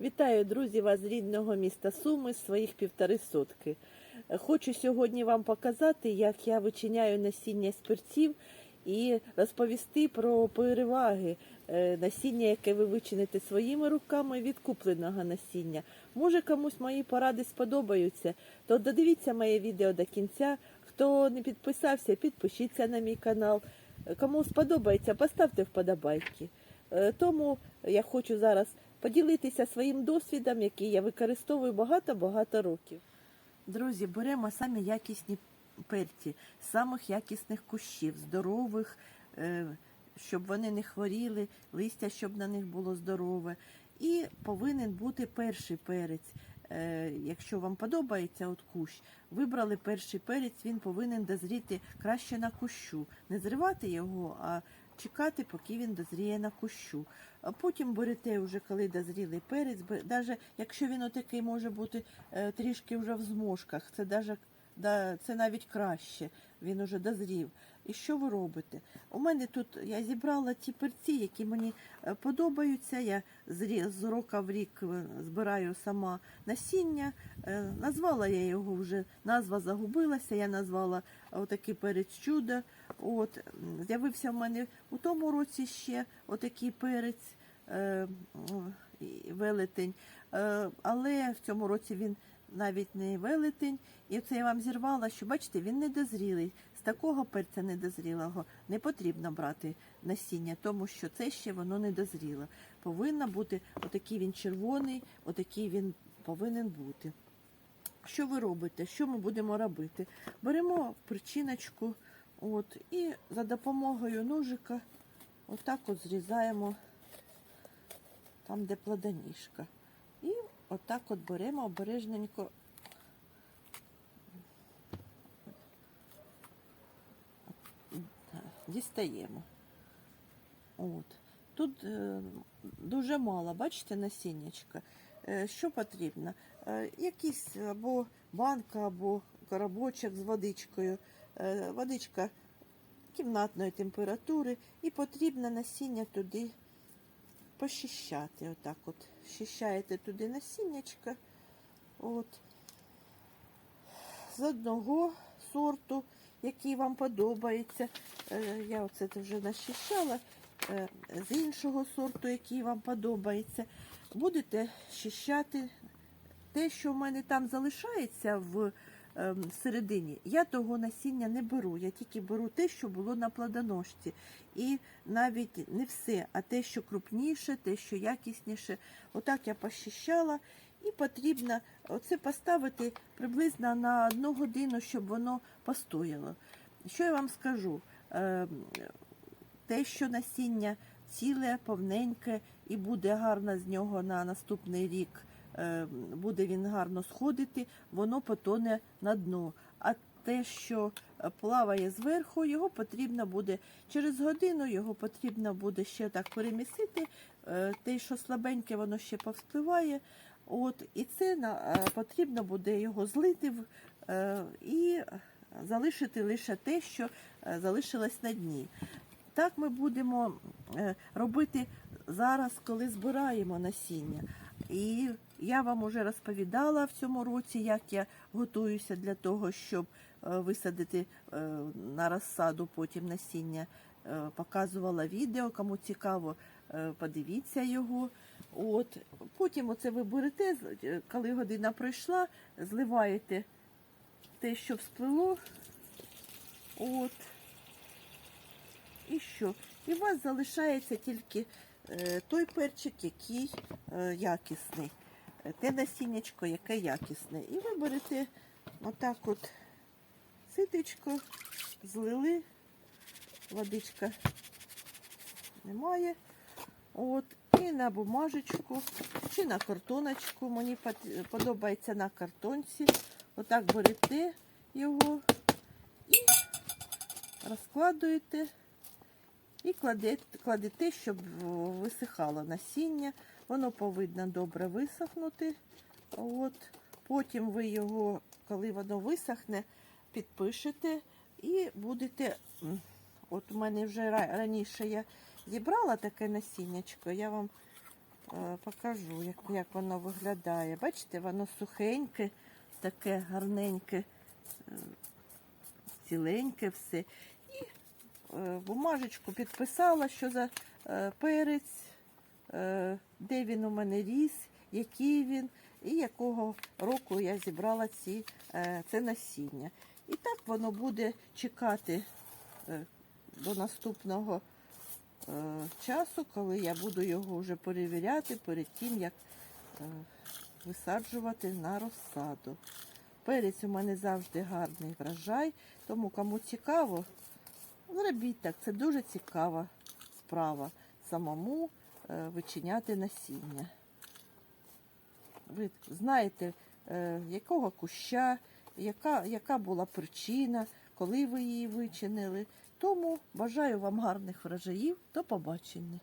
Вітаю, друзі, вас з рідного міста Суми, з своїх півтори сотки. Хочу сьогодні вам показати, як я вичиняю насіння з перців і розповісти про переваги е, насіння, яке ви вичините своїми руками від купленого насіння. Може комусь мої поради сподобаються, то додивіться моє відео до кінця. Хто не підписався, підпишіться на мій канал. Кому сподобається, поставте вподобайки. Е, Тому я хочу зараз поділитися своїм досвідом, який я використовую багато-багато років. Друзі, беремо самі якісні перці, самих якісних кущів, здорових, е, щоб вони не хворіли, листя, щоб на них було здорове. І повинен бути перший перець. Е, Якщо вам подобається от кущ, вибрали перший перець, він повинен дозріти краще на кущу. Не зривати його, а чекати, поки він дозріє на кущу. А потім берете вже, коли дозрілий перець, навіть якщо він отакий може бути е, трішки вже в зможках, це даже, да, це навіть краще, він уже дозрів. І що ви робите? У мене тут я зібрала ті перці, які мені е, подобаються. Я з, року в рік е, збираю сама насіння. Назвала я його вже, назва загубилася, я назвала отакий перець чудо. От, з'явився в мене у тому році ще отакий перець е, велетень. Е, але в цьому році він навіть не велетень. І це я вам зірвала, що бачите, він недозрілий. З такого перця недозрілого не потрібно брати насіння, тому що це ще воно не дозріло. Повинна бути отакий він червоний, отакий він повинен бути. Що ви робите? Що ми будемо робити? Беремо причиночку от, і за допомогою ножика отак от зрізаємо там, де плодоніжка. І отак от беремо обережненько. Дістаємо. От. Тут е, дуже мало, бачите, насіннячка. Е, що потрібно? Е, якийсь або банка, або коробочок з водичкою. Е, водичка кімнатної температури і потрібно насіння туди пощищати. Отак от. Щищаєте туди насіннячка. От. З одного сорту, який вам подобається. Е, Я оце вже нащищала. Е, З іншого сорту, який вам подобається. Будете щищати те, що в мене там залишається в середині, я того насіння не беру. Я тільки беру те, що було на плодоножці. І навіть не все, а те, що крупніше, те, що якісніше. Отак я пощищала. І потрібно оце поставити приблизно на одну годину, щоб воно постояло. Що я вам скажу? Ем, Те, що насіння ціле, повненьке і буде гарно з нього на наступний рік, буде він гарно сходити, воно потоне на дно. А те, що е, плаває зверху, його потрібно буде через годину, його потрібно буде ще так перемісити. Е, Те, що слабеньке, воно ще повспливає. От, і це на, е, потрібно буде його злити в- і залишити лише те, що залишилось на дні. Так ми будемо робити зараз, коли збираємо насіння. І я вам уже розповідала в цьому році, як я готуюся для того, щоб е, висадити е, на розсаду потім насіння. Е, Показувала відео, кому цікаво, подивіться його. От. Потім оце ви берете, коли година пройшла, зливаєте те, що всплило. От. І що? І у вас залишається тільки той перчик, який якісний. Те насіннячко, яке якісне. І ви берете отак от ситечко, злили, водичка немає. От, і на бумажечку, чи на картоночку. Мені подобається на картонці. Отак берете його і розкладуєте і кладете, кладете, щоб висихало насіння. Воно повинно добре висохнути. От. Потім ви його, коли воно висохне, підпишете і будете. От у мене вже раніше я зібрала таке насіннячко, я вам Е, Покажу, як, як воно виглядає. Бачите, воно сухеньке, таке гарненьке, е, ціленьке все. І е, бумажечку підписала, що за е, перець, де він у мене ріс, який він і якого року я зібрала ці, е, це насіння. І так воно буде чекати е, до наступного е, часу, коли я буду його вже перевіряти перед тим, як е, висаджувати на розсаду. Перець у мене завжди гарний врожай, тому кому цікаво, зробіть так. Це дуже цікава справа самому е, вичиняти насіння. Ви знаєте, е, якого куща, яка, яка була причина, коли ви її вичинили. Тому бажаю вам гарних врожаїв. До побачення.